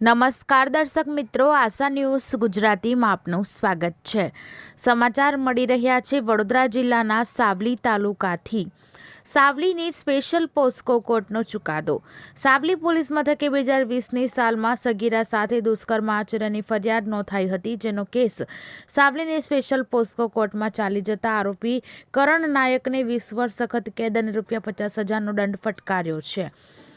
નમસ્કાર દર્શક મિત્રો, આશા ન્યૂઝ ગુજરાતીમાં આપનું સ્વાગત છે. સમાચાર મળી રહ્યા છે વડોદરા જિલ્લાના સાવલી તાલુકાથી. સાવલીની સ્પેશિયલ પોસ્કો કોર્ટનો ચુકાદો. સાવલી પોલીસ મથકે બે હજાર વીસની સાલમાં સગીરા સાથે દુષ્કર્મ આચરણની ફરિયાદ નોંધાઈ હતી, જેનો કેસ સાવલીની સ્પેશિયલ પોસ્કો કોર્ટમાં ચાલી જતા આરોપી કરણ નાયકને વીસ વર્ષ સખત કેદ અને રૂપિયા પચાસ હજારનો દંડ ફટકાર્યો છે.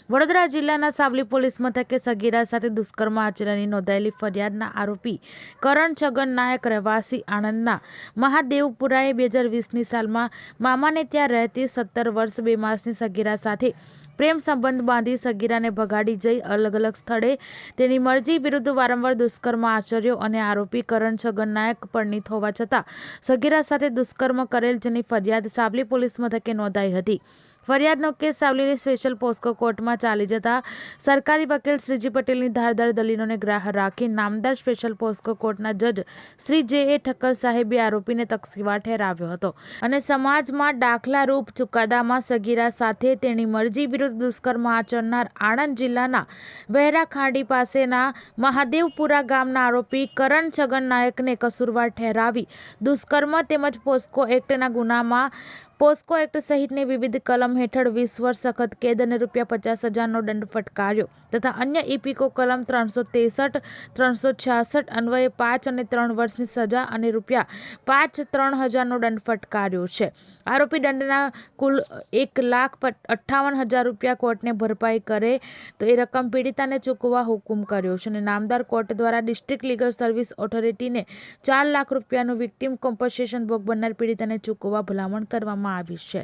વડોદરા જિલ્લાના સાવલી પોલીસ મથકે સગીરા સાથે દુષ્કર્મ આચરણની નોંધાયેલી ફરિયાદના આરોપી કરણ છગન નાયક રહેવાસી આણંદના મહાદેવપુરાએ બે હજાર વીસની સાલમાં મામાને ત્યાં રહેતી સત્તર વર્ષ બે માસની સગીરા સાથે પ્રેમ સંબંધ બાંધી સગીરાને ભગાડી જઈ અલગ અલગ સ્થળે તેની મરજી વિરુદ્ધ વારંવાર દુષ્કર્મ આચર્યો અને આરોપી કરણ છગન નાયક પરિણીત હોવા છતાં સગીરા સાથે દુષ્કર્મ કરેલ જેની ફરિયાદ સાવલી પોલીસ મથકે નોંધાઈ હતી. ફરિયાદનો કેસ સાવલીની સ્પેશિયલ પોસ્કો કોર્ટમાં ચાલી જતા સરકારી વકીલ શ્રીજી પટેલની ધારદાર દલીલોને ગ્રાહ રાખી નામદાર સ્પેશિયલ પોસ્કો કોર્ટના જજ શ્રી જે એ ઠક્કર સાહેબે આરોપીને તકસીવાર ઠેરાવ્યો હતો. અને સમાજમાં દાખલારૂપ ચુકાદામાં સગીરા સાથે તેની મરજી વિરુદ્ધ દુષ્કર્મ આચરનાર આણંદ જિલ્લાના વહેરા ખાંડી પાસેના મહાદેવપુરા ગામના આરોપી કરણ છગન નાયકને કસૂરવાર ઠેરાવી દુષ્કર્મ તેમજ પોસ્કો એક્ટના ગુનામાં પોસ્કો એક્ટ સહિતની વિવિધ કલમ હેઠળ વીસ વર્ષ સખત કેદ અને રૂપિયા પચાસ હજારનો દંડ ફટકાર્યો. તથા અન્ય ઇપિકો કલમ ત્રણસો ત્રેસઠ ત્રણસો છાસઠ અન્વયે પાંચ અને ત્રણ વર્ષની સજા અને રૂપિયા પાંચ, ત્રણ હજારનો દંડ ફટકાર્યો છે. આરોપી દંડના કુલ એક લાખ અઠ્ઠાવન હજાર રૂપિયા કોર્ટને ભરપાઈ કરે તો એ રકમ પીડિતાને ચૂકવવા હુકુમ કર્યો છે અને નામદાર કોર્ટ દ્વારા ડિસ્ટ્રિક્ટ લીગલ સર્વિસ ઓથોરિટીને ચાર લાખ રૂપિયાનું વિક્ટિમ કોમ્પન્સેશન ભોગ બનનાર પીડિતાને ચૂકવવા ભલામણ કરવામાં આવી છે.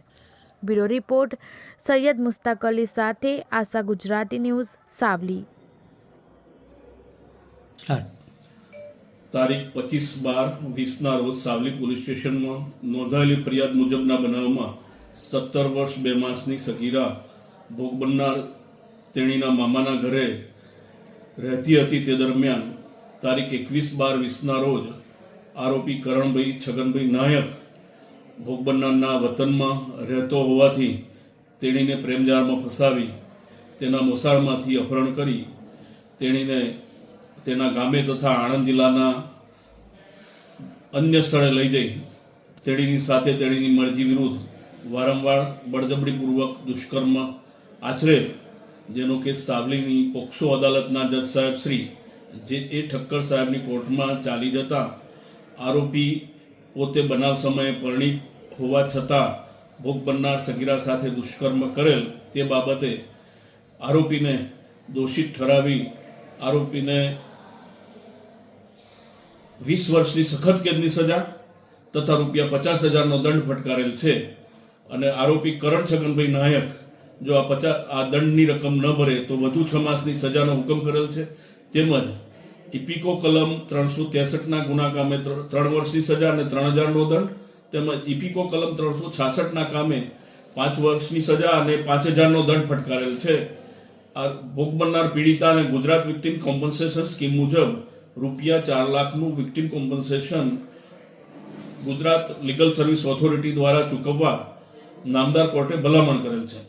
બ્યુરો રિપોર્ટ, સૈયદ મુસ્તાક અલી સાથે આશા ગુજરાતી ન્યૂઝ, સાવલી. તારીખ પચીસ બાર વીસના રોજ સાવલી પોલીસ સ્ટેશનમાં નોંધાયેલી ફરિયાદ મુજબના બનાવમાં સત્તર વર્ષ બે માસની સગીરા ભોગ બનનાર તેણીના મામાના ઘરે રહેતી હતી તે દરમિયાન તારીખ એકવીસ બાર વીસના રોજ આરોપી કરણભાઈ છગનભાઈ નાયક ભોગ બનનારના વતનમાં રહેતો હોવાથી તેણીને પ્રેમજાળમાં ફસાવી, તેના મોસાળમાંથી અપહરણ કરી, તેણીને તેના ગામે તથા આણંદ જિલ્લાના અન્ય સ્થળે લઈ જઈ, તેણીની સાથે તેણીની મરજી વિરુદ્ધ વારંવાર બળજબરીપૂર્વક દુષ્કર્મ આચરેલ જેનો કેસ સાવલીની પોક્સો અદાલતના જજ સાહેબ શ્રી જે એ ઠક્કર સાહેબની કોર્ટમાં ચાલી જતા આરોપી પોતે બનાવ સમયે પરિણીત હોવા છતાં ભોગ બનનાર સગીરા સાથે દુષ્કર્મ કરેલ તે બાબતે આરોપીને દોષિત ઠરાવી આરોપીને વીસ વર્ષની સખત કેદની સજા તથા રૂપિયા પચાસ હજારનો દંડ ફટકારેલ છે. અને આરોપી કરણ છગનભાઈ નાયક જો આ પચાસ આ દંડની રકમ ન ભરે તો વધુ છ માસની સજાનો હુકમ કરેલ છે. તેમજ ઇપિકો કલમ ત્રણસો ત્રેસઠના ગુના કામે ત્રણ વર્ષની સજા અને ત્રણ હજારનો દંડ, તેમજ ઇપિકો કલમ ત્રણસો છાસઠના કામે પાંચ વર્ષની સજા અને પાંચ હજારનો દંડ ફટકારેલ છે. આ ભોગ બનનાર પીડિતા અને ગુજરાત વિક્ટિમ કોમ્પન્સેશન સ્કીમ મુજબ રૂપિયા ચાર લાખનું victim compensation Gujarat legal service authority દ્વારા ચૂકવવા નામદાર કોર્ટે ભલામણ કરેલ છે.